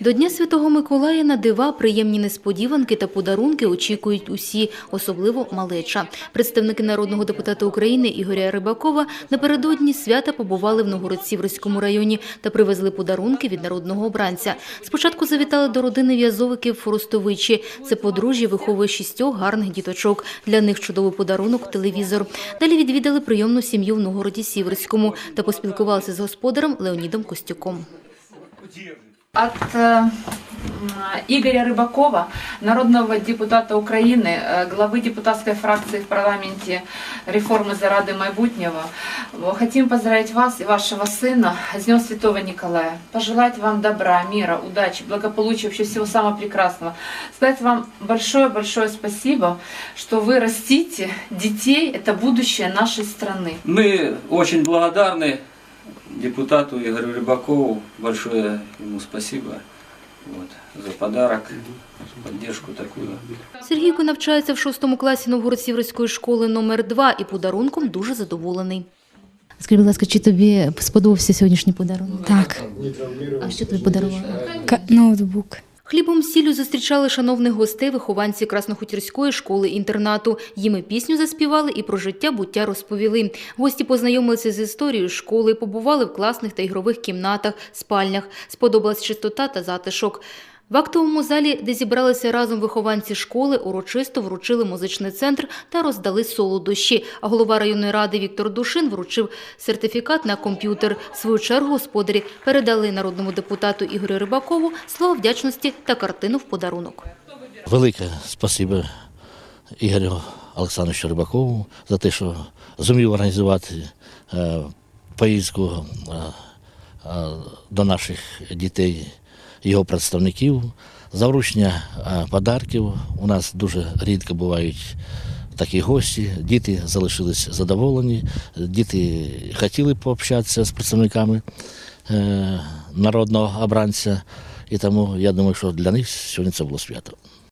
До Дня Святого Миколая на дива, приємні несподіванки та подарунки очікують усі, особливо малеча. Представники народного депутата України Ігоря Рибакова напередодні свята побували в Новгород-Сіверському районі та привезли подарунки від народного обранця. Спочатку завітали до родини в'язовиків Форостовичі. Це подружжя виховує шістьох гарних діточок. Для них чудовий подарунок – телевізор. Далі відвідали прийомну сім'ю в Новгороді-Сіверському та поспілкувалися з господарем Леонідом Костюком. От э, Игоря Рыбакова, народного депутата Украины, э, главы депутатской фракции в парламенте реформы заради майбутнего, э, хотим поздравить вас и вашего сына с Днем Святого Николая. Пожелать вам добра, мира, удачи, благополучия, вообще всего самого прекрасного. Сказать вам большое-большое спасибо, что вы растите детей, это будущее нашей страны. Мы очень благодарны депутату Игорю Рыбакову. Большое ему спасибо вот, за подарок, поддержку такую. Сергійко навчається в шостому класі Новгород-Сіверської школи номер 2 і подарунком дуже задоволений. Скажи, будь ласка, чи тобі сподобався сьогоднішній подарунок? Так, А що тобі подарували? Ноутбук. Хлібом сіллю зустрічали шановних гостей вихованці Краснохутірської школи-інтернату. Їм і пісню заспівали і про життя буття розповіли. Гості познайомилися з історією школи, побували в класних та ігрових кімнатах, спальнях. Сподобалась чистота та затишок. В актовому залі, де зібралися разом вихованці школи, урочисто вручили музичний центр та роздали солодощі. А голова районної ради Віктор Душин вручив сертифікат на комп'ютер. В свою чергу господарі передали народному депутату Ігорю Рибакову слова вдячності та картину в подарунок. Велике спасибо Ігорю Олександровичу Рибакову за те, що зумів організувати е, поїздку е, до наших дітей, його представників, за вручення е, подарків. У нас дуже рідко бувають такі гості. Діти залишились задоволені, діти хотіли пообщатися з представниками е, народного обранця. І тому я думаю, що для них сьогодні це було свято.